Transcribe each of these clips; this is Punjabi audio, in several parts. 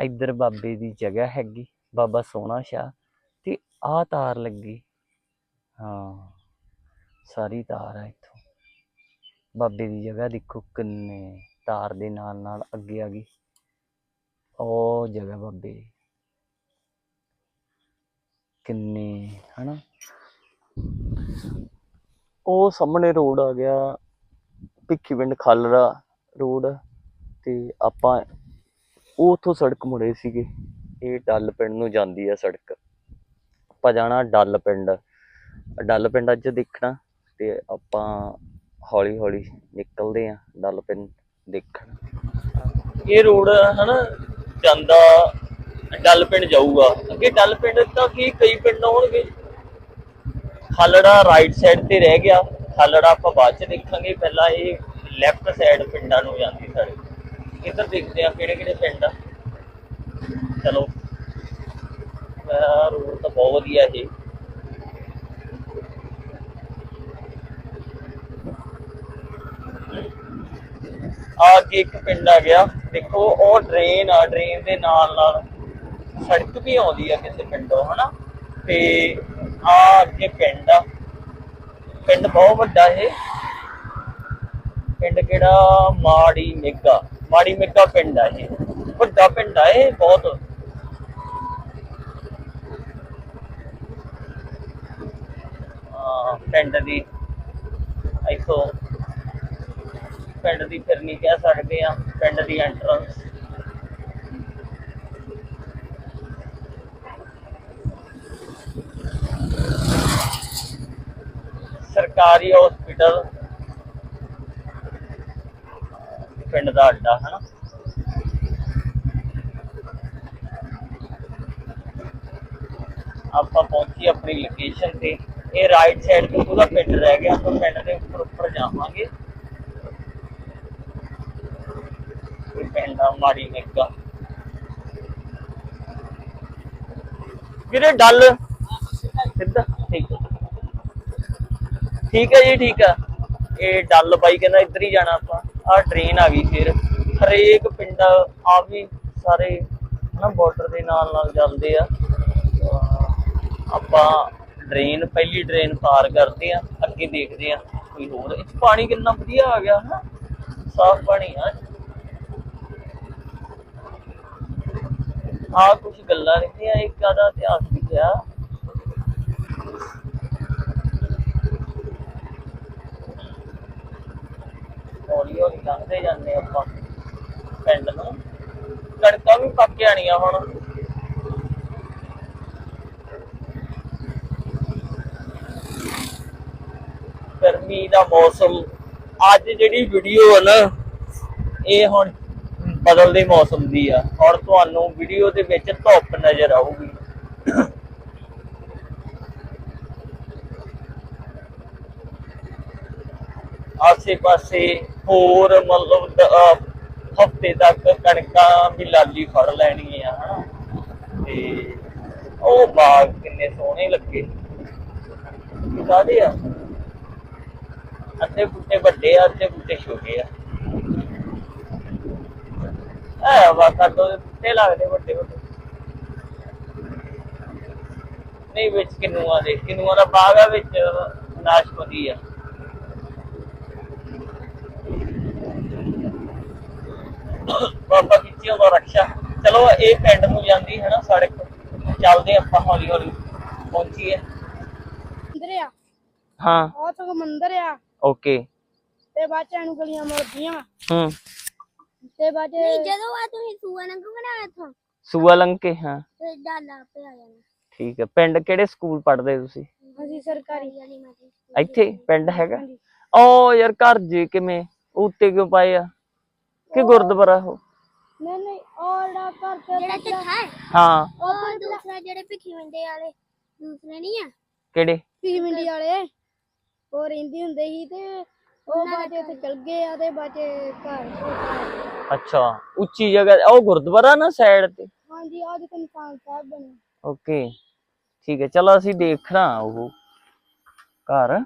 ਇੱਧਰ ਬਾਬੇ ਦੀ ਜਗ੍ਹਾ ਹੈਗੀ, ਬਾਬਾ ਸੋਹਣਾ ਸ਼ਾਹ, ਤੇ ਆਹ ਤਾਰ ਲੱਗੀ। ਹਾਂ, ਸਾਰੀ ਤਾਰ ਆ ਇੱਥੋਂ। ਬਾਬੇ ਦੀ ਜਗ੍ਹਾ ਦੇਖੋ ਕਿੰਨੇ ਤਾਰ ਦੇ ਨਾਲ ਨਾਲ ਅੱਗੇ ਆ ਗਈ। ਉਹ ਜਗ੍ਹਾ ਬਾਬੇ ਦੀ। ਕਿੰਨੇ, ਹਨਾ? ਉਹ ਸਾਹਮਣੇ ਰੋਡ ਆ ਗਿਆ ਭਿੱਖੀ ਪਿੰਡ ਖਾਲਰਾ ਰੋਡ, ਤੇ ਆਪਾਂ ਉਹ ਉਥੋਂ ਸੜਕ ਮੁੜੇ ਸੀਗੇ। ਇਹ ਡੱਲ ਪਿੰਡ ਨੂੰ ਜਾਂਦੀ ਆ ਸੜਕ। ਆਪਾਂ ਜਾਣਾ ਡੱਲ ਪਿੰਡ। ਡੱਲ ਪਿੰਡ ਅੱਜ ਦੇਖਣਾ ਤੇ ਆਪਾਂ ਹੌਲੀ ਹੌਲੀ ਨਿਕਲਦੇ ਆ ਡੱਲ ਪਿੰਡ ਦੇਖਣ। ਇਹ ਰੋਡ, ਹਨਾ, ਜਾਂਦਾ ਡੱਲ ਪਿੰਡ ਜਾਊਗਾ। ਅੱਗੇ ਡੱਲ ਪਿੰਡ ਤਾਂ ਕੀ ਕਈ ਪਿੰਡ ਹੋਣਗੇ ਖਾਲੜਾ ਰਾਈਟ ਸਾਈਡ ਤੇ ਰਹਿ ਗਿਆ। ਖਾਲੜਾ ਆਪਾਂ ਬਾਅਦ ਚ ਦੇਖਾਂਗੇ। ਪਹਿਲਾਂ ਇਹ ਲੈਫਟ ਸਾਈਡ ਪਿੰਡਾਂ ਨੂੰ ਜਾਂਦੀ ਸੜਕ। ਇੱਧਰ ਦੇਖਦੇ ਆ? ਕਿਹੜੇ ਕਿਹੜੇ ਪਿੰਡ ਆ? ਚਲੋ। ਰੋਡ ਤਾਂ ਬਹੁਤ ਵਧੀਆ ਇਹ। ਆ ਅੱਗੇ ਇੱਕ ਪਿੰਡ ਆ ਗਿਆ। ਦੇਖੋ, ਉਹ ਡਰੇਨ ਆ ਡਰੇਨ ਦੇ ਨਾਲ ਨਾਲ ਸੜਕ ਵੀ ਆਉਂਦੀ ਆ ਕਿਸੇ ਪਿੰਡੋਂ, ਹਨਾ? ਤੇ ਆ ਅੱਗੇ ਪਿੰਡ ਆ। ਪਿੰਡ ਬਹੁਤ ਵੱਡਾ ਇਹ। ਪਿੰਡ ਕਿਹੜਾ? ਮਾੜੀ ਮੇਗਾ ਮਾੜੀ ਮੇਗਾ ਪਿੰਡ ਆ ਇਹ ਵੱਡਾ ਪਿੰਡ ਆ ਇਹ ਬਹੁਤ। ਪਿੰਡ ਦੀ ਇੱਥੋਂ ਪਿੰਡ ਦੀ ਫਿਰਨੀ ਕਹਿ ਸਕਦੇ ਆ, ਪਿੰਡ ਦੀ ਐਂਟਰੈਂਸ ਸਰਕਾਰੀ ਹਸਪੀਟਲ ਪਿੰਡ ਦਾ ਅੱਡਾ ਹਨਾ। ਆਪਾਂ ਪਹੁੰਚੀ ਆਪਣੀ ਲੋਕੇਸ਼ਨ ਤੇ। ਇਹ ਰਾਈਟ ਸਾਈਡ ਤੋਂ ਉਹਦਾ ਪਿੰਡ ਰਹਿ ਗਿਆ, ਆਪਾਂ ਪਿੰਡ ਦੇ ਉੱਪਰ ਉੱਪਰ ਜਾਵਾਂਗੇ। ਇਹ ਪਿੰਡ ਆ ਮਾਰੀ ਨਿੱਕਾ ਵੀਰੇ, ਡੱਲ। ਸਿੱਧਾ, ਠੀਕ ਹੈ ਠੀਕ ਹੈ ਜੀ, ਠੀਕ ਆ। ਇਹ ਡੱਲ ਬਾਈ ਕਹਿੰਦਾ ਇੱਧਰ ਹੀ ਜਾਣਾ ਆਪਾਂ ਟ੍ਰੇਨ ਆ ਗਈ ਫਿਰ। ਹਰੇਕ ਪਿੰਡ ਆ ਵੀ ਸਾਰੇ ਹਨਾ ਬਾਰਡਰ ਦੇ ਨਾਲ ਨਾਲ ਚੱਲਦੇ ਆ। ਆਪਾਂ ਡਰੇਨ ਪਹਿਲੀ ਡਰੇਨ ਪਾਰ ਕਰਦੇ ਆ, ਅੱਗੇ ਦੇਖਦੇ ਆ ਕੋਈ ਹੋਰ। ਇਹ ਪਾਣੀ ਕਿੰਨਾ ਵਧੀਆ ਆ ਗਿਆ ਹਨਾ। ਸਾਫ਼ ਪਾਣੀ ਆ। ਆ ਕੁਝ ਗੱਲਾਂ ਰਹਿੰਦੀਆਂ, ਇੱਕ ਦਾ ਇਤਿਹਾਸ ਲਿਖਿਆ ਹੌਲੀ ਹੌਲੀ ਲੰਘਦੇ ਜਾਂਦੇ ਆਪਾਂ ਪਿੰਡ ਨੂੰ। ਕਣਕਾਂ ਵੀ ਪੱਕ ਜਾਣੀਆਂ ਹੁਣ। ਗਰਮੀ ਦਾ ਮੌਸਮ, ਅੱਜ ਜਿਹੜੀ ਵੀਡੀਓ ਹੈ ਨਾ, ਇਹ ਹੁਣ ਬਦਲਦੇ ਮੌਸਮ ਦੀ ਆ। ਔਰ ਤੁਹਾਨੂੰ ਵੀਡੀਓ ਦੇ ਵਿੱਚ ਧੁੱਪ ਨਜ਼ਰ ਆਊਗੀ। ਆਸੇ ਪਾਸੇ ਹੋਰ ਮਤਲਬ ਹਫ਼ਤੇ ਤੱਕ ਕਣਕਾਂ ਵੀ ਲਾਲੀ ਫੜ ਲੈਣਗੀਆਂ ਤੇ ਉਹ ਬਾਗ ਕਿੰਨੇ ਸੋਹਣੇ ਲੱਗੇ। ਕਾਹਦੇ ਆ। ਅੱਧੇ ਬੂਟੇ ਵੱਡੇ ਆ ਅੱਧੇ ਬੂਟੇ ਛੋਟੇ ਆ। ਆ ਵਾ ਕੱਟੋ ਦੇ ਲੱਗਦੇ ਵੱਡੇ ਵੱਡੇ ਨਹੀਂ, ਵਿੱਚ ਕਿਨੂਆਂ ਦੇ, ਕਿਨੂਆਂ ਦਾ ਬਾਗ ਆ, ਵਿੱਚ ਨਾਸ਼ਪਤੀ ਆ। ਬਾਬਾ ਕਿੱਥੇ ਦਾ ਰਕਸ਼ਾ। ਚਲੋ ਇਹ ਪਿੰਡ ਨੂੰ ਜਾਂਦੀ ਹੈ ਨਾ ਸੜਕ ਚੱਲਦੇ ਆਪਾਂ ਹੌਲੀ ਹੌਲੀ। ਪਹੁੰਚੀਏ। ਮੰਦਰ ਆ। ਹਾਂ। ਉਹ ਤੋਂ ਮੰਦਰ ਆ। ਓਕੇ। ਤੇ ਬਾਚਾਂ ਨੂੰ ਗਲੀਆਂ ਮੋੜਦੀਆਂ ਹੂੰ। ਤੇ ਬਾਚੇ ਨਹੀਂ ਜਦੋਂ ਆ ਤੁਸੀਂ ਸੂਆ ਲੰਘਣਾ ਇੱਥੋਂ? ਸੂਆ ਲੰਘ ਕੇ ਹਾਂ। ਤੇ ਡਾਲਾ ਪੇ ਆ ਜਾਣਾ। ਠੀਕ ਹੈ ਪਿੰਡ ਕਿਹੜੇ ਸਕੂਲ ਪੜ੍ਹਦੇ ਤੁਸੀਂ? ਅਸੀਂ ਸਰਕਾਰੀ। ਵਾਲੀ ਮਾਤੀ ਇੱਥੇ ਪਿੰਡ ਹੈਗਾ। ਓ ਯਾਰ ਘਰ ਜੇ ਕਿਵੇਂ? ਉੱਤੇ ਕਿਉਂ ਪਾਏ ਆ? ਕਿ ਗੁਰਦੁਆਰਾ ਉਹ? ਨਹੀਂ ਨਹੀਂ ਜਿਹੜਾ ਘਰ ਤੇ ਜਿਹੜਾ ਚੱਠਾ ਹੈ? ਹਾਂ। ਉਹ ਦੂਸਰਾ ਜਿਹੜੇ ਭਿੱਖੀ ਵੰਡੇ ਵਾਲੇ ਦੂਸਰੇ ਨਹੀਂ ਆ? ਕਿਹੜੇ? ਪੀ ਮੰਡੀ ਵਾਲੇ। ਉਹ ਰਹਿੰਦੀ ਹੁੰਦੇ ਸੀ ਤੇ ਉਹ ਬਾਚੇ ਉੱਥੇ ਚਲ ਗਏ ਆ ਤੇ ਬਾਚੇ ਘਰ ਅੱਛਾ ਉੱਚੀ ਜਗ੍ਹਾ ਉਹ ਗੁਰਦੁਆਰਾ ਨਾ ਸਾਈਡ ਤੇ? ਹਾਂਜੀ ਅੱਜ ਤੇ ਨਿਸ਼ਾਨ ਸਾਹਿਬ ਬਣੇ। ਓਕੇ ਠੀਕ ਹੈ ਚਲੋ ਅਸੀਂ ਦੇਖਣਾ ਉਹ ਘਰ।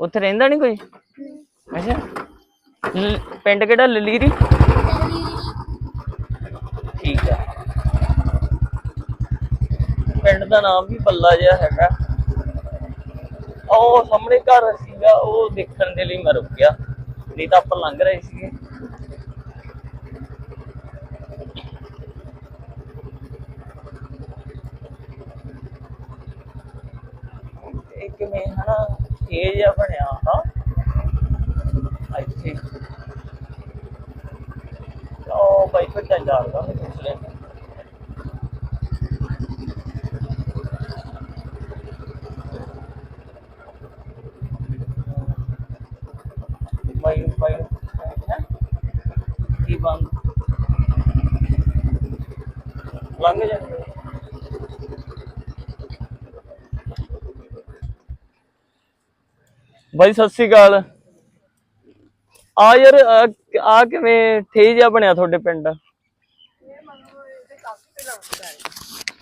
ਉੱਥੇ ਰਹਿੰਦਾ ਨਹੀਂ ਕੋਈ? ਅੱਛਾ। ਪਿੰਡ ਕਿਹੜਾ ਲਲੀਰੀ ਠੀਕ ਆ। ਪਿੰਡ ਦਾ ਨਾਮ ਵੀ ਬੱਲਾ ਜਿਹਾ ਹੈਗਾ। ਉਹ ਸਾਹਮਣੇ ਘਰ ਸੀਗਾ, ਉਹ ਦੇਖਣ ਦੇ ਲਈ ਮੈਂ ਰੁਕਿਆ। ਨਹੀਂ ਤਾਂ ਆਪਾਂ ਲੰਘ ਰਹੇ ਸੀਗੇ। ਇੱਕ ਮੈਂ ਹਨਾ, ਇਹ ਜਿਹਾ ਬਣਿਆ। ਇੱਥੇ। ਉਹ ਬਾਈ ਫਿਰ ਮੈਂ ਪੁੱਛ ਲਿਆ ਬਾਈ ਬਾਈ ਹੈਂ? ਕੀ ਬੰਦ? ਲੰਘ ਜਾਂਦੇ ਬਾਈ ਸਤਿ ਸ੍ਰੀ ਅਕਾਲ। ਆ ਯਾਰ ਆ ਕਿਵੇਂ ਠੇ ਜਿਹਾ ਬਣਿਆ ਤੁਹਾਡੇ ਪਿੰਡ?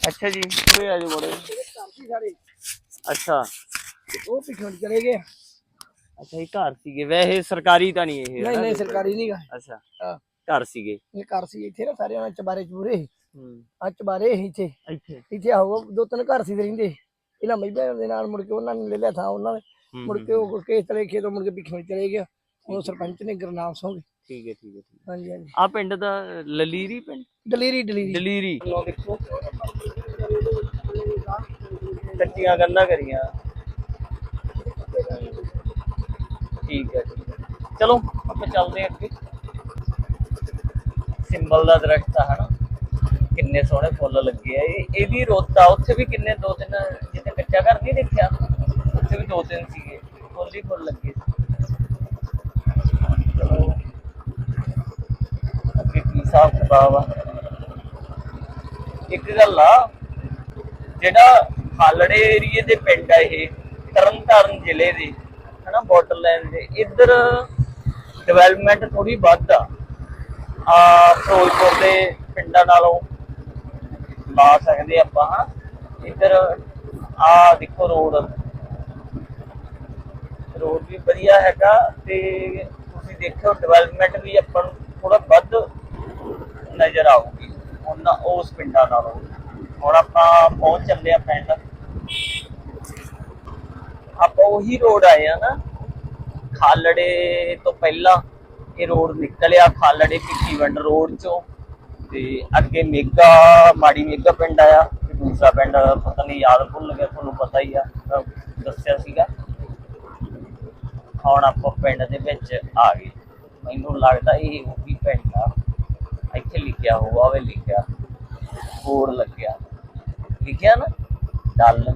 ਅੱਛਾ ਜੀ ਉਰੇ ਆ ਜਾਓ ਬੜੇ ਅੱਛਾ। ਉਹ ਪਿੱਛੋਂ ਚਲੇ ਗਏ ਅੱਛਾ ਇਹ ਘਰ ਸੀਗੇ। ਵੈਸੇ ਸਰਕਾਰੀ ਤਾਂ ਨਹੀਂ ਇਹ ਨਹੀਂ? ਨਹੀਂ ਸਰਕਾਰੀ ਨਹੀਂ ਗਾ ਅੱਛਾ ਘਰ ਸੀਗੇ? ਇਹ ਘਰ ਸੀ ਇੱਥੇ ਨਾ ਸਾਰੇ ਉਹਨਾਂ ਚਬਾਰੇ ਚੂਰੇ ਹੂੰ। ਆ ਚਬਾਰੇ ਇੱਥੇ। ਇੱਥੇ? ਇੱਥੇ ਆਹੋ ਦੋ ਤਿੰਨ ਘਰ ਸੀ ਰਹਿੰਦੇ। ਇਹਨਾਂ ਮਈਬਾ ਦੇ ਨਾਲ ਮੁੜ ਕੇ ਉਹਨਾਂ ਨੇ ਲੈ ਲਿਆ ਥਾਂ ਉਹਨਾਂ ਨੇ। ਮੁੜ ਕੇ ਉਹ ਕੇਸ ਚਲੇ ਖੇਤੋਂ ਮੁੜ ਕੇ ਪਿੱਛੋਂ ਚਲੇ ਗਿਆ ਉਹ ਸਰਪੰਚ ਨੇ ਗੁਰਨਾਮ ਸਿੰਘ ਠੀਕ ਹੈ ਠੀਕ ਹੈ ਠੀਕ ਹਾਂਜੀ ਹਾਂਜੀ। ਆ ਪਿੰਡ ਦਾ ਲਲੀਰੀ ਪਿੰਡ? ਦਲੇਰੀ ਦਲੇਰੀ। ਦਲੀਰੀ। ਲੋ ਦੇਖੋ। ਕੱਚੀਆਂ ਗੰਨਾ ਕਰੀਆਂ। ਠੀਕ ਹੈ ਠੀਕ ਹੈ। ਚਲੋ ਆਪਾਂ ਚੱਲਦੇ ਹਾਂ ਅੱਗੇ। ਸਿੰਬਲ ਦਾ ਦਰਖਤ ਆ ਹਨਾ। ਕਿੰਨੇ ਸੋਹਣੇ ਫੁੱਲ ਲੱਗੇ ਆ। ਇਹ ਇਹਦੀ ਰੋਤਾ ਉੱਥੇ ਵੀ ਕਿੰਨੇ ਦੋ ਤਿੰਨ ਜਿੱਥੇ ਕੱਚਾ ਘਰ ਨਹੀਂ ਦੇਖਿਆ। ਉੱਥੇ ਵੀ ਦੋ ਤਿੰਨ ਸੀਗੇ। ਫੁੱਲ ਹੀ ਫੁੱਲ ਲੱਗੇ ਸੀ ਚਲੋ ਸਾਫ਼ ਕਿਤਾਬ ਆ ਇੱਕ ਗੱਲ ਆ, ਜਿਹੜਾ ਹਾਲੜੇ ਏਰੀਏ ਦੇ ਪਿੰਡ ਆ ਇਹ, ਤਰਨਤਾਰਨ ਜ਼ਿਲ੍ਹੇ ਦੇ, ਹਨਾ ਬਾਰਡਰਲਾਈਨ ਦੇ, ਇੱਧਰ ਡਿਵੈਲਪਮੈਂਟ ਥੋੜੀ ਵੱਧ ਆ। ਆ ਫਿਰੋਜ਼ਪੁਰ ਦੇ ਪਿੰਡਾਂ ਨਾਲੋਂ ਲਾ ਸਕਦੇ ਆਪਾਂ ਹਾਂ ਇੱਧਰ ਆ ਦੇਖੋ ਰੋਡ। ਰੋਡ ਵੀ ਵਧੀਆ ਹੈਗਾ ਤੇ ਤੁਸੀਂ ਦੇਖਿਓ ਡਿਵੈਲਪਮੈਂਟ ਵੀ ਆਪਾਂ ਨੂੰ ਥੋੜਾ ਵੱਧ ਨਜ਼ਰ ਆਊਗੀ, ਉਹਨਾਂ ਉਸ ਪਿੰਡਾਂ ਨਾਲੋਂ। ਹੁਣ ਆਪਾਂ ਪਹੁੰਚ ਚੱਲੇ ਆ ਪਿੰਡ। ਆਪਾਂ ਉਹੀ ਰੋਡ ਆਏ ਆ ਨਾ, ਖਾਲੜੇ ਤੋਂ ਪਹਿਲਾਂ ਇਹ ਰੋਡ ਨਿਕਲਿਆ, ਖਾਲੜੇ ਭਿੱਖੀਵਿੰਡ ਰੋਡ ਚੋਂ। ਤੇ ਅੱਗੇ ਮੇਗਾ, ਮਾੜੀ ਮੇਗਾ ਪਿੰਡ ਆਇਆ, ਤੇ ਦੂਸਰਾ ਪਿੰਡ ਪਤਾ ਨਹੀਂ ਯਾਦ ਭੁੱਲ ਗਿਆ, ਤੁਹਾਨੂੰ ਪਤਾ ਹੀ ਆ ਦੱਸਿਆ ਸੀਗਾ। ਹੁਣ ਆਪਾਂ ਪਿੰਡ ਦੇ ਵਿੱਚ ਆ ਗਏ। ਮੈਨੂੰ ਲੱਗਦਾ ਇਹ ਉਹੀ ਪਿੰਡ ਆ ਇੱਥੇ ਲਿਖਿਆ ਹੋਊਗਾ ਵੇ ਲਿਖਿਆ। ਬੋਰਡ ਲੱਗਿਆ। ਲਿਖਿਆ ਨਾ? ਡੱਲ।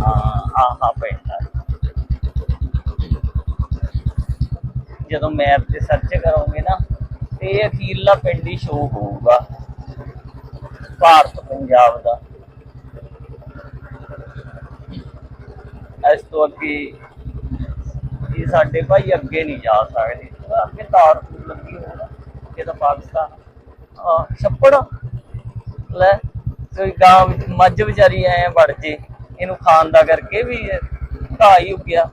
ਹਾਂ ਆਹ ਹਾਂ ਜਦੋਂ ਮੈਪ ਤੇ ਸਰਚ ਕਰੋਗੇ ਨਾ, ਤੇ ਇਹ ਅਖੀਰਲਾ ਪਿੰਡ ਹੀ ਸ਼ੋ ਹੋਊਗਾ। ਭਾਰਤ, ਪੰਜਾਬ ਦਾ। ਇਸ ਤੋਂ ਅੱਗੇ ਇਹ ਸਾਡੇ ਭਾਈ ਅੱਗੇ ਨਹੀਂ ਜਾ ਸਕਦੇ। ਅੱਗੇ ਤਾਰ ਲੱਗੀ ਹੋਣਾ ਇਹ ਤਾਂ ਪਾਕਿਸਤਾਨ ਛੱਪੜ। ਲੈ, ਕੋਈ ਗਾਂ ਮੱਝ ਵਿਚਾਰੀ ਐ ਵੜ ਜੇ, ਇਹਨੂੰ ਖਾਣ ਦਾ ਕਰਕੇ ਵੀ ਘਾਹ ਹੀ ਉੱਗਿਆ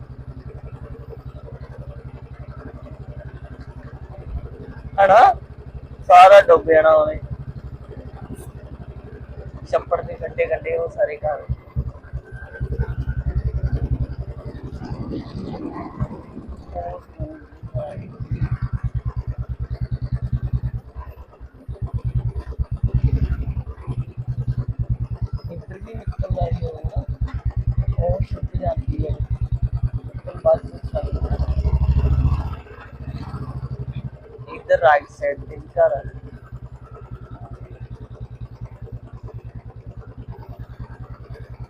ਹਨਾ? ਸਾਰਾ ਡੁੱਬ ਜਾਣਾ ਉਹਨੇ। ਛੱਪੜ ਦੇ ਕੰਡੇ ਕੰਡੇ ਉਹ ਸਾਰੇ ਘਰ। ਇੱਧਰ ਵੀ ਨਿਕਲ ਜਾਂਦੀ ਹੈ ਨਾ ਉਹ ਛੁੱਟ ਜਾਂਦੀ ਹੈ ਫਿਰ ਬਾਅਦ ਵਿੱਚ ਚੱਲਦੀ ਇੱਧਰ ਰਾਈਟ ਸਾਈਡ ਤੇ ਵੀ ਘਰ ਆ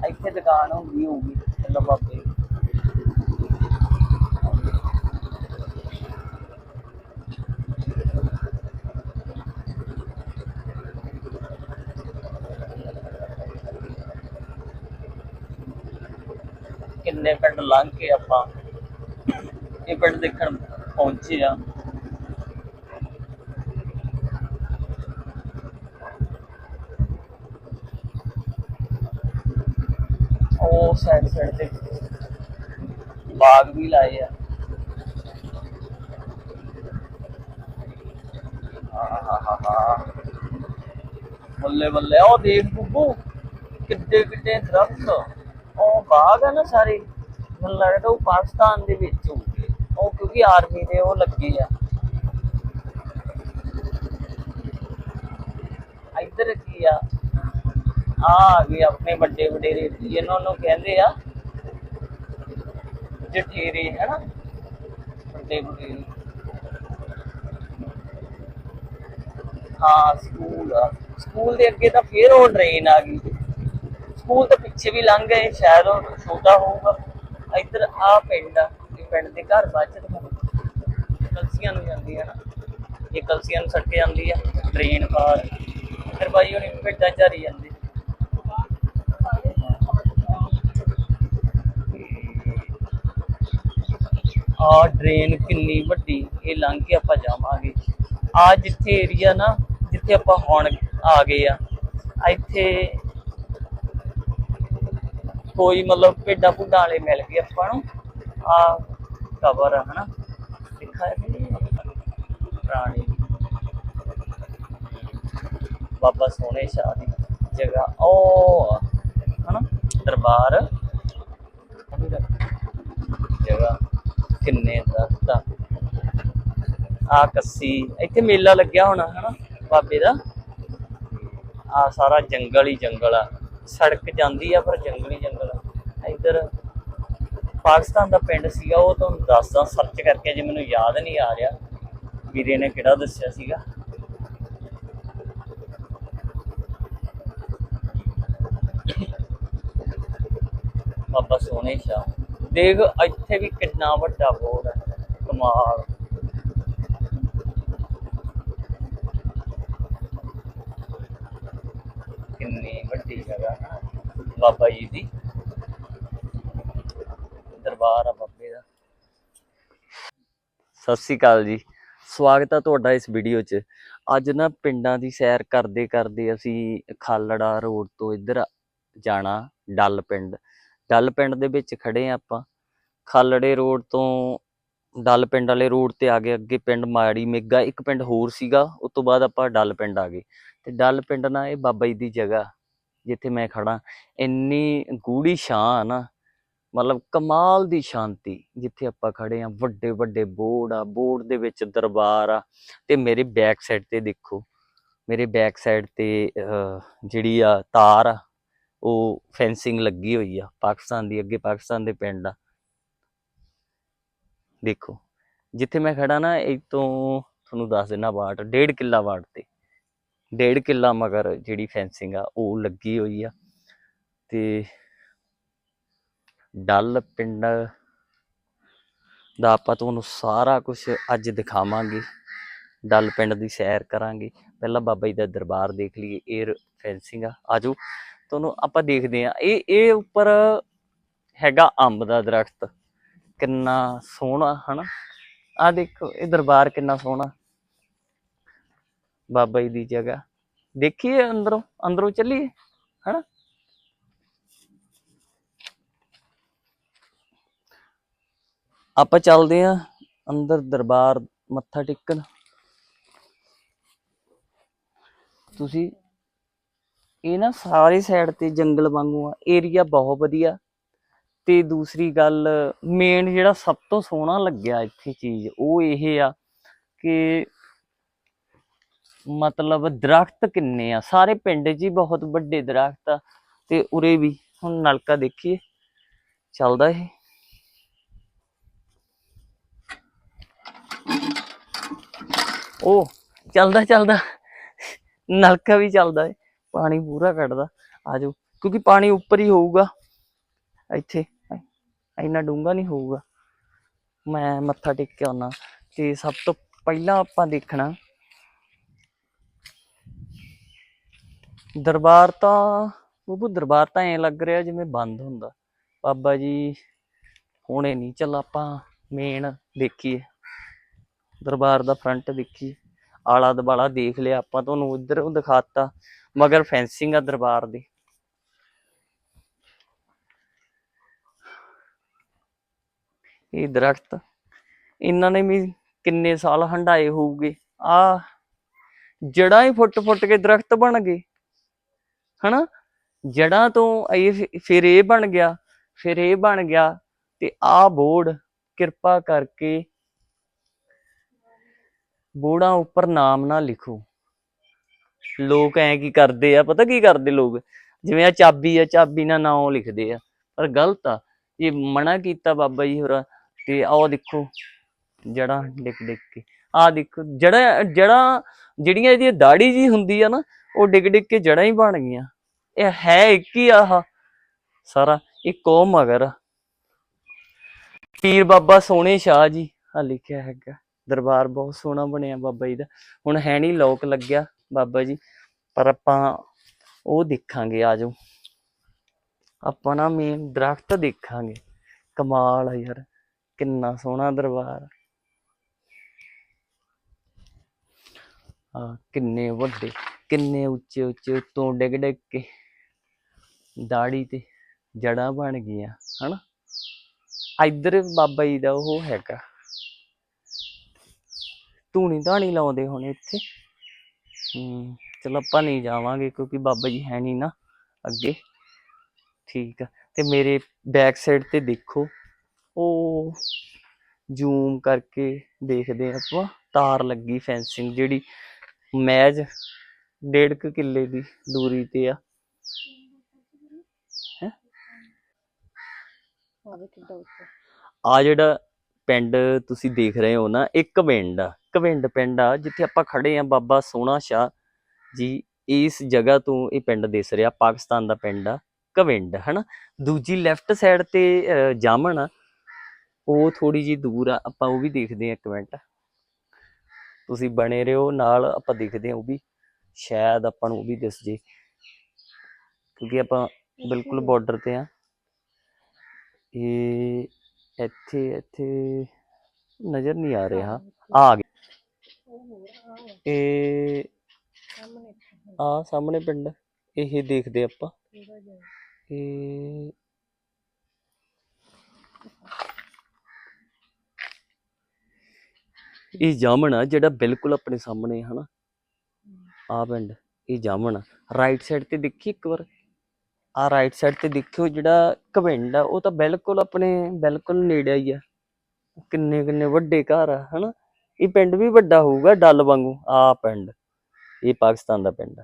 ਇੱਥੇ ਦੁਕਾਨ ਹੁੰਦੀ ਹੋਊਗੀ ਚੱਲੋ ਬਾਬੇ ਕਿੰਨੇ ਪਿੰਡ ਲੰਘ ਕੇ ਆਪਾਂ ਇਹ ਪਿੰਡ ਦੇਖਣ ਪਹੁੰਚੇ ਆ ਉਹ ਸਾਈਡ ਸਾਈਡ ਤੇ ਬਾਗ ਵੀ ਲਾਏ ਆ। ਬੱਲੇ ਬੱਲੇ, ਉਹ ਦੇਖ ਬੁੱਬੂ, ਕਿੱਡੇ ਕਿੱਡੇ ਦਰਖਤ। ਉਹ ਬਾਗ ਆ ਨਾ ਸਾਰੇ। ਮੈਨੂੰ ਲੱਗਦਾ ਉਹ ਪਾਕਿਸਤਾਨ ਦੇ ਵਿੱਚ ਹੋਊਗੇ। ਉਹ ਕਿਉਂਕਿ ਆਰਮੀ ਦੇ ਉਹ ਲੱਗੇ ਆ ਇੱਧਰ ਕੀ ਆ ਆ ਆ ਗਏ ਆਪਣੇ ਵੱਡੇ ਵਡੇਰੇ ਇਹਨਾਂ ਨੂੰ ਕਹਿੰਦੇ ਆ, ਜਠੇਰੇ ਹੈਨਾ ਵੱਡੇ ਵਡੇਰੇ। ਹਾਂ, ਸਕੂਲ ਸਕੂਲ ਦੇ ਅੱਗੇ ਤਾਂ ਫੇਰ ਉਹ ਡਰੇਨ ਆ ਗਈ। ਸਕੂਲ ਤਾਂ ਪਿੱਛੇ ਵੀ ਲੰਘ ਗਏ, ਸ਼ਾਇਦ ਉਹ ਛੋਟਾ ਹੋਊਗਾ। ਇੱਧਰ ਆ ਪਿੰਡ ਆ, ਇਹ ਪਿੰਡ ਦੇ ਘਰ ਬਾਅਦ ਚ ਕਲਸੀਆਂ ਨੂੰ ਜਾਂਦੀ ਹੈ ਨਾ। ਇਹ ਕਲਸੀਆਂ ਨੂੰ ਸੱਟ ਜਾਂਦੀ ਆ ਡਰੇਨ ਬਾਹਰ ਫਿਰ ਬਾਈ ਉਹਨੇ ਭੇਡਾਂ ਚਾਰੀ ਜਾਂਦੀ ਆ ਡਰੇਨ ਕਿੰਨੀ ਵੱਡੀ ਇਹ ਲੰਘ ਕੇ ਆਪਾਂ ਜਾਵਾਂਗੇ। ਆ ਜਿੱਥੇ ਏਰੀਆ ਨਾ ਜਿੱਥੇ ਆਪਾਂ ਹੁਣ ਆ ਗਏ ਆ ਇੱਥੇ ਕੋਈ ਮਤਲਬ ਭੇਡਾਂ ਭੁੱਡਾਂ ਵਾਲੇ ਮਿਲ ਗਏ ਆਪਾਂ ਨੂੰ। ਆ ਕਵਰ ਆ ਹਨਾ? ਦਿਖਾਇਆ ਕਿ ਪੁਰਾਣੀ। ਬਾਬਾ ਸੋਨੇ ਸ਼ਾਹ ਦੀ ਜਗ੍ਹਾ। ਉਹ ਆ, ਹਨਾ? ਦਰਬਾਰ। ਕਿੰਨੇ ਦਰਖਤ ਆ ਕੱਸੀ, ਇੱਥੇ ਮੇਲਾ ਲੱਗਿਆ ਹੋਣਾ, ਹਨਾ, ਬਾਬੇ ਦਾ? ਆ ਸਾਰਾ ਜੰਗਲ ਹੀ ਜੰਗਲ ਆ। ਸੜਕ ਜਾਂਦੀ ਆ, ਪਰ ਜੰਗਲ ਹੀ ਜੰਗਲ ਆ। ਇੱਧਰ ਪਾਕਿਸਤਾਨ ਦਾ ਪਿੰਡ ਸੀਗਾ, ਉਹ ਤੁਹਾਨੂੰ ਦੱਸਦਾ ਸਰਚ ਕਰਕੇ ਜੇ ਮੈਨੂੰ ਯਾਦ ਨਹੀਂ ਆ ਰਿਹਾ। ਵੀਰੇ ਨੇ ਕਿਹੜਾ ਦੱਸਿਆ ਸੀਗਾ? ਬਾਬਾ ਸੋਨੇ ਸ਼ਾਹ। ਦੇਖ, ਇੱਥੇ ਵੀ ਕਿੰਨਾ ਵੱਡਾ ਬੋਰਡ ਹੈ। ਕਮਾਲ। ਕਿੰਨੀ ਵੱਡੀ ਜਗ੍ਹਾ ਹੈ ਬਾਬਾ ਜੀ ਦੀ ਦਰਬਾਰ ਆ ਬਾਬੇ ਦਾ। ਸਤਿ ਸ੍ਰੀ ਅਕਾਲ ਜੀ। ਸਵਾਗਤ ਆ ਤੁਹਾਡਾ ਇਸ ਵੀਡੀਓ 'ਚ। ਅੱਜ ਨਾ ਪਿੰਡਾਂ ਦੀ ਸੈਰ ਕਰਦੇ ਕਰਦੇ ਅਸੀਂ ਖਾਲੜਾ ਰੋਡ ਤੋਂ ਇੱਧਰ ਜਾਣਾ, ਡੱਲ ਪਿੰਡ। ਡੱਲ ਪਿੰਡ ਦੇ ਵਿੱਚ ਖੜੇ ਆ ਆਪਾਂ। ਖਾਲੜੇ ਰੋਡ ਤੋਂ ਡੱਲ ਪਿੰਡ ਵਾਲੇ ਰੋਡ ਤੇ ਆ ਗਏ, ਅੱਗੇ ਪਿੰਡ ਮਾੜੀ ਮੇਗਾ, ਇੱਕ ਪਿੰਡ ਹੋਰ ਸੀਗਾ, ਉਸ ਤੋਂ ਬਾਅਦ ਆਪਾਂ ਡੱਲ ਪਿੰਡ ਆ ਗਏ। ਤੇ ਡੱਲ ਪਿੰਡ ਨਾ ਇਹ ਬਾਬਾ ਜੀ ਦੀ ਜਗ੍ਹਾ, ਜਿੱਥੇ ਮੈਂ ਖੜਾ ਇੰਨੀ ਗੂੜੀ ਛਾਂ ਆ ਨਾ ਮਤਲਬ ਕਮਾਲ ਦੀ ਸ਼ਾਂਤੀ, ਜਿੱਥੇ ਆਪਾਂ ਖੜੇ ਆ। ਵੱਡੇ ਵੱਡੇ ਬੋਰਡ ਆ, ਬੋਰਡ ਦੇ ਵਿੱਚ ਦਰਬਾਰ ਆ। ਤੇ ਮੇਰੇ ਬੈਕ ਸਾਈਡ ਤੇ ਦੇਖੋ, ਮੇਰੇ ਬੈਕ ਸਾਈਡ ਤੇ ਜਿਹੜੀ ਆ ਤਾਰ ਆ ਉਹ ਫੈਂਸਿੰਗ ਲੱਗੀ ਹੋਈ ਆ, ਪਾਕਿਸਤਾਨ ਦੀ ਅੱਗੇ ਪਾਕਿਸਤਾਨ ਦੇ ਪਿੰਡ ਆ। ਦੇਖੋ, ਜਿੱਥੇ ਮੈਂ ਖੜਾ ਨਾ, ਇਹ ਤੋਂ ਤੁਹਾਨੂੰ ਦੱਸ ਦਿੰਨਾ ਵਾਟ ਡੇਢ ਕਿੱਲਾ ਵਾਟ ਤੇ। ਡੇਢ ਕਿੱਲਾ ਮਗਰ ਜਿਹੜੀ ਫੈਂਸਿੰਗ ਆ, ਉਹ ਲੱਗੀ ਹੋਈ ਆ। ਤੇ ਡੱਲ ਪਿੰਡ ਦਾ ਆਪਾਂ ਤੁਹਾਨੂੰ ਸਾਰਾ ਕੁਝ ਅੱਜ ਦਿਖਾਵਾਂਗੇ। ਡੱਲ ਪਿੰਡ ਦੀ ਸੈਰ ਕਰਾਂਗੇ। ਪਹਿਲਾਂ ਬਾਬਾ ਜੀ ਦਾ ਦਰਬਾਰ ਦੇਖ ਲਈਏ 에ਅਰ ਫੈਂਸਿੰਗ ਆ। ਆਜੋ। ਤੁਹਾਨੂੰ ਆਪਾਂ ਦੇਖਦੇ ਆ ਇਹ ਇਹ ਉੱਪਰ ਹੈਗਾ ਅੰਬ ਦਾ ਦਰਖਤ। ਕਿੰਨਾ ਸੋਹਣਾ, ਹਨਾ? ਆ ਦੇਖੋ, ਇਹ ਦਰਬਾਰ ਕਿੰਨਾ ਸੋਹਣਾ। ਬਾਬਾ ਜੀ ਦੀ ਜਗ੍ਹਾ। ਦੇਖੀਏ ਅੰਦਰੋਂ ਅੰਦਰੋਂ ਚੱਲੀਏ, ਹਨਾ? ਆਪਾਂ ਚੱਲਦੇ ਆ ਅੰਦਰ ਦਰਬਾਰ ਮੱਥਾ ਟੇਕਣ। ਤੁਸੀਂ ਇਹ ਨਾ ਸਾਰੇ ਸਾਈਡ ਤੇ ਜੰਗਲ ਵਾਂਗੂ ਆ ਏਰੀਆ ਬਹੁਤ ਵਧੀਆ। ਤੇ ਦੂਸਰੀ ਗੱਲ ਮੇਨ ਜਿਹੜਾ ਸਭ ਤੋਂ ਸੋਹਣਾ ਲੱਗਿਆ ਇੱਥੇ ਚੀਜ਼, ਉਹ ਇਹ ਆ ਕਿ ਮਤਲਬ ਦਰਖਤ ਕਿੰਨੇ ਆ। ਸਾਰੇ ਪਿੰਡ 'ਚ ਹੀ ਬਹੁਤ ਵੱਡੇ ਦਰਖਤ ਆ, ਤੇ ਉਰੇ ਵੀ। ਹੁਣ ਨਲਕਾ ਦੇਖੀਏ, ਚੱਲਦਾ ਇਹ। ਉਹ ਚੱਲਦਾ ਚੱਲਦਾ। ਨਲਕਾ ਵੀ ਚੱਲਦਾ ਏ। ਪਾਣੀ ਪੂਰਾ ਕੱਢਦਾ, ਆਜੋ, ਕਿਉਂਕਿ ਪਾਣੀ ਉੱਪਰ ਹੀ ਹੋਊਗਾ। ਇੱਥੇ, ਇੰਨਾ ਡੂੰਘਾ ਨਹੀਂ ਹੋਊਗਾ। ਮੈਂ ਮੱਥਾ ਟੇਕ ਕੇ ਆਉਣਾ ਤੇ ਸਭ ਤੋਂ ਪਹਿਲਾਂ ਆਪਾਂ ਦੇਖਣਾ, ਦਰਬਾਰ ਤਾਂ ਉਹ ਦਰਬਾਰ ਤਾਂ ਐ ਲੱਗ ਰਿਹਾ ਜਿਵੇਂ ਬੰਦ ਹੁੰਦਾ। ਬਾਬਾ ਜੀ ਹੁਣੇ ਨਹੀਂ, ਚੱਲ ਆਪਾਂ ਮੇਨ ਦੇਖੀਏ। ਦਰਬਾਰ ਦਾ ਫਰੰਟ ਦੇਖੀਏ। ਆਲਾ ਦਬਾਲਾ ਦੇਖ ਲਿਆ, ਆਪਾਂ ਤੁਹਾਨੂੰ ਇੱਧਰ ਉਹ ਦਿਖਾਤਾ, ਮਗਰ ਫੈਂਸਿੰਗ ਆ ਦਰਬਾਰ ਦੀ। ਇਹ ਦਰਖਤ, ਇਹਨਾਂ ਨੇ ਵੀ ਕਿੰਨੇ ਸਾਲ ਹੰਡਾਏ ਹੋਊਗੇ। ਆ ਜੜਾਂ ਹੀ ਫੁੱਟ ਫੁੱਟ ਕੇ ਦਰਖਤ ਬਣ ਗਏ। ਹਨਾ? ਜੜਾਂ ਤੋਂ ਇਹ ਫਿਰ ਇਹ ਬਣ ਗਿਆ, ਫਿਰ ਇਹ ਬਣ ਗਿਆ, ਤੇ ਆਹ ਬੋਰਡ ਕਿਰਪਾ ਕਰਕੇ ਬੋੜਾਂ ਉੱਪਰ ਨਾਮ ਨਾ ਲਿਖੋ। ਲੋਕ ਐ ਕੀ ਕਰਦੇ ਆ, ਪਤਾ ਕੀ ਕਰਦੇ ਲੋਕ? ਜਿਵੇਂ ਆ ਚਾਬੀ ਆ, ਚਾਬੀ ਨਾਲ ਨਾਮ ਲਿਖਦੇ ਆ। ਪਰ ਗਲਤ ਆ। ਇਹ ਮਨਾ ਕੀਤਾ ਬਾਬਾ ਜੀ ਹੋਰਾਂ ਤੇ ਆਹ ਦੇਖੋ ਜੜਾਂ ਡਿੱਗ ਡਿੱਗ ਕੇ। ਆਹ ਦੇਖੋ ਜੜਾ ਜੜਾਂ ਜਿਹੜੀਆਂ ਇਹਦੀ ਦਾੜੀ ਜੀ ਹੁੰਦੀ ਆ ਨਾ, ਉਹ ਡਿੱਗ ਡਿੱਗ ਕੇ ਜੜਾਂ ਹੀ ਬਣ ਗਈਆਂ। ਇਹ ਹੈ ਇੱਕ ਹੀ ਆਹ। ਸਾਰਾ, ਇਹ ਇੱਕੋ ਮਗਰ ਆ। ਪੀਰ ਬਾਬਾ ਸੋਹਣੇ ਸ਼ਾਹ ਜੀ ਆ ਲਿਖਿਆ ਹੈਗਾ। ਦਰਬਾਰ ਬਹੁਤ ਸੋਹਣਾ ਬਣਿਆ ਬਾਬਾ ਜੀ ਦਾ। ਹੁਣ ਹੈ ਨਹੀਂ ਲੋਕ ਲੱਗਿਆ ਬਾਬਾ ਜੀ, ਪਰ ਆਪਾਂ ਉਹ ਦੇਖਾਂਗੇ ਆਜੋ ਆਪਾਂ ਨਾ ਮੇਨ ਦਰਖਤ ਦੇਖਾਂਗੇ। ਕਮਾਲ ਆ ਯਾਰ, ਕਿੰਨਾ ਸੋਹਣਾ ਦਰਬਾਰ। ਆ ਕਿੰਨੇ ਵੱਡੇ, ਕਿੰਨੇ ਉੱਚੇ ਉੱਚੇ, ਉੱਤੋਂ ਡਿੱਗ ਡਿੱਗ ਕੇ ਦਾੜੀ ਤੇ ਜੜਾਂ ਬਣ ਗਈਆਂ, ਹਨਾ? ਇੱਧਰ ਬਾਬਾ ਜੀ ਦਾ ਉਹ ਹੈਗਾ। ਧੂਣੀ ਧਾਣੀ ਲਾਉਂਦੇ ਹੋਣੇ ਇੱਥੇ। ਹੂੰ ਚਲੋ ਆਪਾਂ ਨਹੀਂ ਜਾਵਾਂਗੇ ਕਿਉਂਕਿ ਬਾਬਾ ਜੀ ਹੈ ਨਹੀਂ ਨਾ ਅੱਗੇ। ਠੀਕ ਆ ਤੇ ਮੇਰੇ ਬੈਕ ਸਾਈਡ ਤੇ ਦੇਖੋ। ਉਹ ਜ਼ੂਮ ਕਰਕੇ ਦੇਖਦੇ ਆਪਾਂ। ਤਾਰ ਲੱਗੀ ਫੈਂਸਿੰਗ ਜਿਹੜੀ ਮੈਜ ਡੇਢ ਕੁ ਕਿੱਲੇ ਦੀ ਦੂਰੀ ਤੇ ਆ। ਆ ਜਿਹੜਾ ਪਿੰਡ ਤੁਸੀਂ ਦੇਖ ਰਹੇ ਹੋ ਨਾ ਇੱਕ ਪਿੰਡ ਆ ਕਵਿੰਡ ਪਿੰਡ ਆ ਜਿੱਥੇ ਆਪਾਂ ਖੜੇ ਆ ਬਾਬਾ ਸੋਹਣਾ ਸ਼ਾਹ ਜੀ ਇਸ ਜਗ੍ਹਾ ਤੋਂ ਇਹ ਪਿੰਡ ਦਿਸ ਰਿਹਾ ਪਾਕਿਸਤਾਨ ਦਾ ਪਿੰਡ ਆ ਕਵਿੰਡ ਹਨਾ? ਦੂਜੀ ਲੈਫਟ ਸਾਈਡ ਤੇ ਜਾਮਣ ਆ ਉਹ ਥੋੜੀ ਜੀ ਦੂਰ ਆ ਆਪਾਂ ਉਹ ਵੀ ਦੇਖਦੇ ਆ ਇੱਕ ਮਿੰਟ। ਤੁਸੀਂ ਬਣੇ ਰਹੋ ਨਾਲ ਆਪਾਂ ਦੇਖਦੇ ਆ ਉਹ ਵੀ ਸ਼ਾਇਦ ਆਪਾਂ ਨੂੰ ਉਹ ਵੀ ਦਿਸ ਜੇ ਕਿਉਂਕਿ ਆਪਾਂ ਬਿਲਕੁਲ ਬਾਰਡਰ ਤੇ ਆ ਇਹ ਇੱਥੇ ਇੱਥੇ ਨਜ਼ਰ ਨਹੀਂ ਆ ਰਿਹਾ। ਆ ਗਿਆ ਇਹ ਆ ਸਾਹਮਣੇ ਪਿੰਡ ਇਹ ਦੇਖਦੇ ਆਪਾਂ। ਇਹ ਇਹ ਜਾਮਣ ਆ ਜਿਹੜਾ ਬਿਲਕੁਲ ਆਪਣੇ ਸਾਹਮਣੇ ਹੈ ਹਨਾ? ਆ ਪਿੰਡ ਇਹ ਜਾਮਣ ਆ। ਰਾਈਟ ਸਾਈਡ ਤੇ ਦੇਖੀ ਇੱਕ ਵਾਰ। ਆ ਰਾਈਟ ਸਾਈਡ ਤੇ ਦੇਖਿਓ ਜਿਹੜਾ ਕਵਿੰਡ ਆ, ਉਹ ਤਾਂ ਬਿਲਕੁਲ ਆਪਣੇ ਬਿਲਕੁਲ ਨੇੜੇ ਹੀ ਆ। ਕਿੰਨੇ ਕਿੰਨੇ ਵੱਡੇ ਘਰ ਆ, ਹਨਾ? ਇਹ ਪਿੰਡ ਵੀ ਵੱਡਾ ਹੋਊਗਾ ਡੱਲ ਵਾਂਗੂ, ਆ ਪਿੰਡ। ਇਹ ਪਾਕਿਸਤਾਨ ਦਾ ਪਿੰਡ ਆ।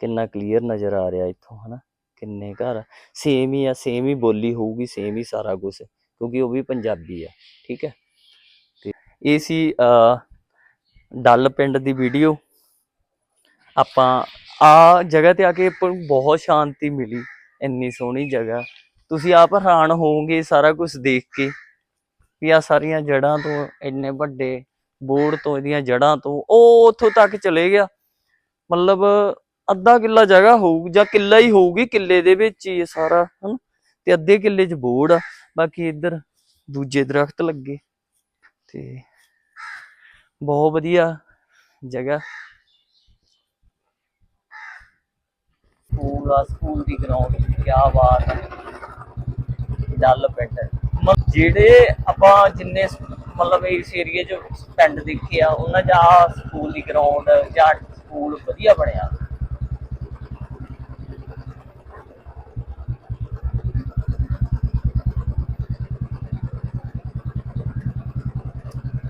ਕਿੰਨਾ ਕਲੀਅਰ ਨਜ਼ਰ ਆ ਰਿਹਾ ਇੱਥੋਂ, ਹਨਾ? ਕਿੰਨੇ ਘਰ ਸੇਮ ਹੀ ਆ ਸੇਮ ਹੀ ਬੋਲੀ ਹੋਊਗੀ ਸੇਮ ਹੀ ਸਾਰਾ ਕੁਝ ਕਿਉਂਕਿ ਉਹ ਵੀ ਪੰਜਾਬੀ ਆ, ਠੀਕ ਹੈ? ਤੇ ਇਹ ਸੀ ਡੱਲ ਪਿੰਡ ਦੀ ਵੀਡੀਓ ਆਪਾਂ ਆ ਜਗ੍ਹਾ ਤੇ ਆ ਕੇ ਆਪਾਂ ਨੂੰ ਬਹੁਤ ਸ਼ਾਂਤੀ ਮਿਲੀ, ਇੰਨੀ ਸੋਹਣੀ ਜਗ੍ਹਾ। ਤੁਸੀਂ ਆਪ ਹੈਰਾਨ ਹੋਵੋਗੇ ਸਾਰਾ ਕੁਝ ਦੇਖ ਕੇ ਵੀ ਆ ਸਾਰੀਆਂ ਜੜਾਂ ਤੋਂ ਇੰਨੇ ਵੱਡੇ ਬੋਰਡ ਤੋਂ, ਇਹਦੀਆਂ ਜੜਾਂ ਤੋਂ ਉਹ ਉੱਥੋਂ ਤੱਕ ਚਲੇ ਗਿਆ। ਮਤਲਬ ਅੱਧਾ ਕਿੱਲਾ ਜਗ੍ਹਾ ਹੋਊ, ਜਾਂ ਕਿੱਲਾ ਹੀ ਹੋਊਗੀ ਕਿੱਲੇ ਦੇ ਵਿੱਚ ਹੀ ਸਾਰਾ, ਹਨ? ਤੇ ਅੱਧੇ ਕਿੱਲੇ 'ਚ ਬੋਰਡ ਆ, ਬਾਕੀ ਇੱਧਰ ਦੂਜੇ ਦਰਖਤ ਲੱਗੇ। ਤੇ ਬਹੁਤ ਵਧੀਆ ਜਗ੍ਹਾ। ਸਕੂਲ ਆ, ਸਕੂਲ ਦੀ ਗਰਾਊਂਡ ਕੀ ਬਾਤ ਹੈ ਡੱਲ ਪਿੰਡ। ਜਿਹੜੇ ਆਪਾਂ ਜਿੰਨੇ ਮਤਲਬ ਇਸ ਏਰੀਏ 'ਚ ਪਿੰਡ ਦੇਖੇ ਆ, ਉਹਨਾਂ 'ਚ ਸਕੂਲ ਦੀ ਗਰਾਊਂਡ ਜਾਂ ਸਕੂਲ ਵਧੀਆ ਬਣਿਆ।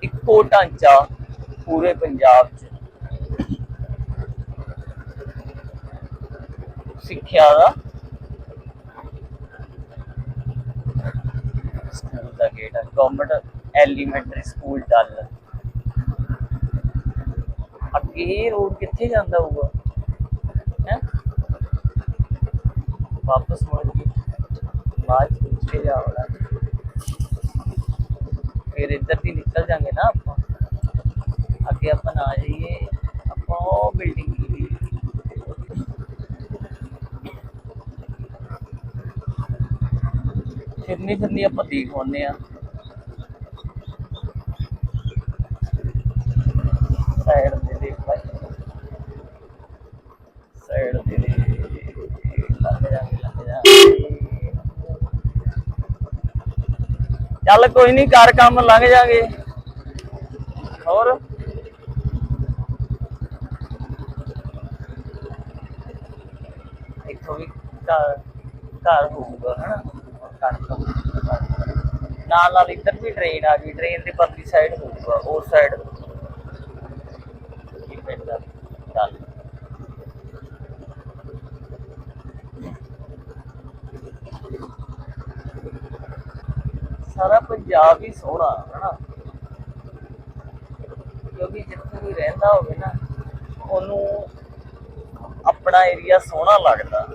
ਇੱਕੋ ਢਾਂਚਾ ਪੂਰੇ ਪੰਜਾਬ 'ਚ। ਸਿੱਖਿਆ ਦਾ। ਸਕੂਲ ਦਾ ਗੇਟ ਹੈ ਗਵਰਨਮੈਂਟ ਐਲੀਮੈਂਟਰੀ ਸਕੂਲ ਡੱਲ। ਅੱਗੇ ਇਹ ਰੋਡ ਕਿੱਥੇ ਜਾਂਦਾ ਹੋਊਗਾ? ਹੈ? ਵਾਪਸ ਮੁੜ ਕੇ ਬਾਅਦ ਚ ਪਿੱਛੇ ਜਾਵੜਾ ਫਿਰ ਇੱਧਰ ਦੀ ਨਿਕਲ ਜਾਾਂਗੇ ਨਾ ਆਪਾਂ। ਅੱਗੇ ਆਪਾਂ ਨਾ ਜਾਈਏ, ਆਪਾਂ ਉਹ ਬਿਲਡਿੰਗ ਦੀ ਫਿਰਨੀ ਫਿਰਨੀ ਆਪਾਂ ਦੇਖ ਆਉਂਦੇ ਆ ਸਾਈਡ ਤੇ ਦੇਖ ਭਾਈ ਸਾਈਡ ਤੇ ਲੱਗ ਜਾਗੇ ਲੱਗ ਜਾਗੇ ਚੱਲ ਕੋਈ ਨਹੀਂ ਕਰ ਕੰਮ ਲੰਘ ਜਾਗੇ ਹੋਰ ਇੱਥੋਂ ਵੀ ਘਰ ਘਰ ਹੋਊਗਾ ਹਨਾ ਕਣਕ ਨਾਲ ਨਾਲ ਇੱਧਰ ਵੀ ਟ੍ਰੇਨ ਆ ਗਈ ਟ੍ਰੇਨ ਦੇ ਪਰਲੀ ਸਾਈਡ ਹੋਊਗਾ ਉਸ ਸਾਈਡ ਕੀ ਪਿੰਡ ਚੱਲ। ਸਾਰਾ ਪੰਜਾਬ ਹੀ ਸੋਹਣਾ, ਹਨਾ? ਕਿਉਂਕਿ ਜਿੱਥੇ ਵੀ ਰਹਿੰਦਾ ਹੋਵੇ ਨਾ, ਉਹਨੂੰ ਆਪਣਾ ਏਰੀਆ ਸੋਹਣਾ ਲੱਗਦਾ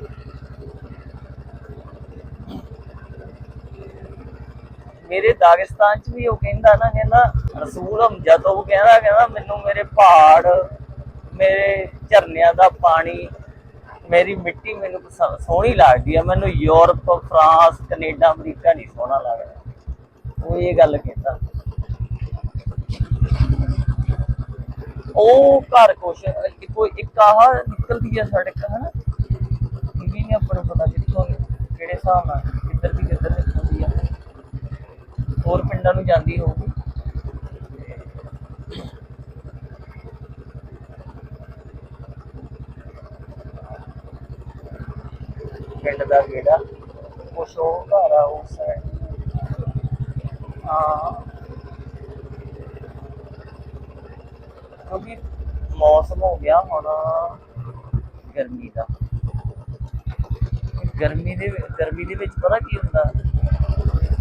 ਮੇਰੇ ਦਾਗਿਸਤਾਨ ਚ ਵੀ ਉਹ ਕਹਿੰਦਾ ਨਾ, ਕਹਿੰਦਾ ਰਸੂਲ ਹਮਜ਼ਾ ਤੋਂ ਕਹਿੰਦਾ ਕਹਿੰਦਾ ਮੈਨੂੰ ਮੇਰੇ ਪਹਾੜ, ਮੇਰੇ ਝਰਨਿਆਂ ਦਾ ਪਾਣੀ, ਮੇਰੀ ਮਿੱਟੀ ਮੈਨੂੰ ਸੋਹਣੀ ਲੱਗਦੀ ਆ, ਮੈਨੂੰ ਯੂਰਪ, ਫਰਾਂਸ, ਕੈਨੇਡਾ, ਅਮਰੀਕਾ ਨਹੀਂ ਸੋਹਣਾ ਲੱਗਦਾ। ਉਹ ਇਹ ਗੱਲ ਕਹਿੰਦਾ। ਉਹ ਘਰ ਕੁਛ ਕੋਈ ਇੱਕ ਆਹ ਨਿਕਲਦੀ ਆ ਸੜਕ, ਹਨਾ? ਇਹ ਵੀ ਨਹੀਂ ਆਪਾਂ ਨੂੰ ਪਤਾ ਕਿੱਥੋਂ ਕਿਹੜੇ ਹਿਸਾਬ ਨਾਲ, ਕਿੱਧਰ ਦੀ ਕਿੱਧਰ ਨਿਕਲਦੀ ਆ। ਹੋਰ ਪਿੰਡਾਂ ਨੂੰ ਜਾਂਦੀ ਹੋਊਗੀ ਪਿੰਡ ਦਾ ਕਿਹੜਾ ਕੁਛ ਉਹ ਘਰ ਆ ਉਸ ਸਾਈਡ ਕਿਉਂਕਿ ਮੌਸਮ ਹੋ ਗਿਆ ਹੁਣ ਗਰਮੀ ਦਾ। ਗਰਮੀ ਦੇ ਗਰਮੀ ਦੇ ਵਿੱਚ ਪਤਾ ਕੀ ਹੁੰਦਾ?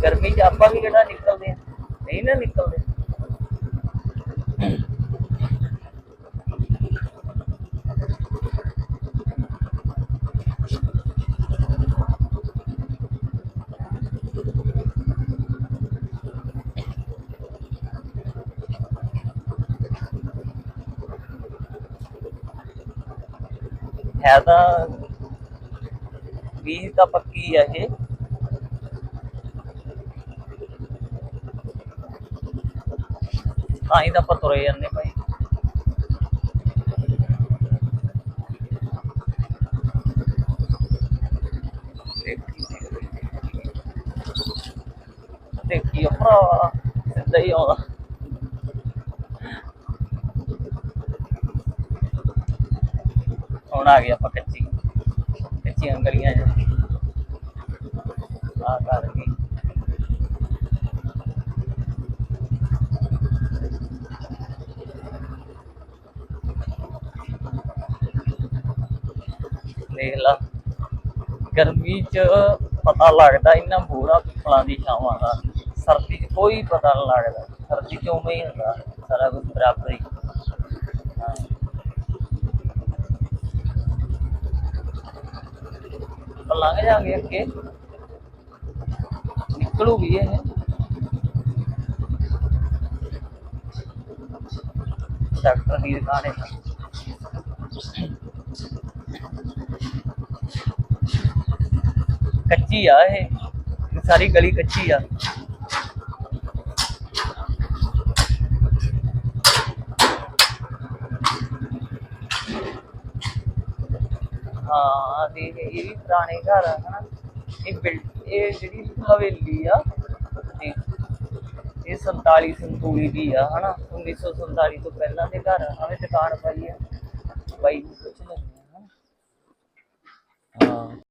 ਗਰਮੀ 'ਚ ਆਪਾਂ ਵੀ ਕਿਹੜਾ ਨਿਕਲਦੇ ਆ? ਨਹੀਂ ਨਾ ਨਿਕਲਦੇ। ਹੈ ਤਾਂ ਵੀ ਤਾਂ ਪੱਕੀ ਆ ਇਹ। ਤਾਂ ਹੀ ਤਾਂ ਆਪਾਂ ਤੁਰੇ ਜਾਂਦੇ ਭਾਈ। ਦੇਖੀ ਭਰਾ, ਸਿੱਧਾ ਹੀ ਆਉਂਦਾ। ਹੁਣ ਆ ਗਏ ਆਪਾਂ ਕੱਚੀ, ਕੱਚੀਆਂ ਗਲੀਆਂ ਆ ਕਰ ਗਈ ਗਰਮੀ ਚ ਪਤਾ ਲੱਗਦਾ ਇੰਨਾ ਬੂਰਾ ਫਲਾਂ ਦੀ ਛਾਵਾਂ ਦਾ। ਸਰਦੀ ਚ ਕੋਈ ਪਤਾ ਨਹੀਂ ਲੱਗਦਾ। ਸਰਦੀ ਚ ਉਵੇਂ ਹੀ ਹੁੰਦਾ, ਸਾਰਾ ਕੁਝ ਬਰਾਬਰ। ਹੀ। ਆਪਾਂ ਲੰਘ ਜਾਾਂਗੇ ਅੱਗੇ। ਨਿਕਲੂਗੀ ਇਹ। ਡਾਕਟਰ ਦੀ ਦੁਕਾਨ ਹੈ ਕੱਚੀ ਆ ਇਹ। ਸਾਰੀ ਗਲੀ ਕੱਚੀ ਆ। ਹਾਂ ਤੇ ਇਹ ਵੀ ਪੁਰਾਣੇ ਘਰ ਆ, ਹਨਾ। ਇਹ ਬਿਲ, ਇਹ ਜਿਹੜੀ ਹਵੇਲੀ ਆ ਤੇ ਇਹ 47 ਸੰਤੂਲੀ ਦੀ ਆ, ਹਨਾ। 1947 ਤੋਂ ਪਹਿਲਾਂ ਦੇ ਘਰ ਆ। ਦੁਕਾਨ ਪਾਈ ਆ। ਬਾਈ ਕੁਛ ਪੁੱਛ ਹਾਂ।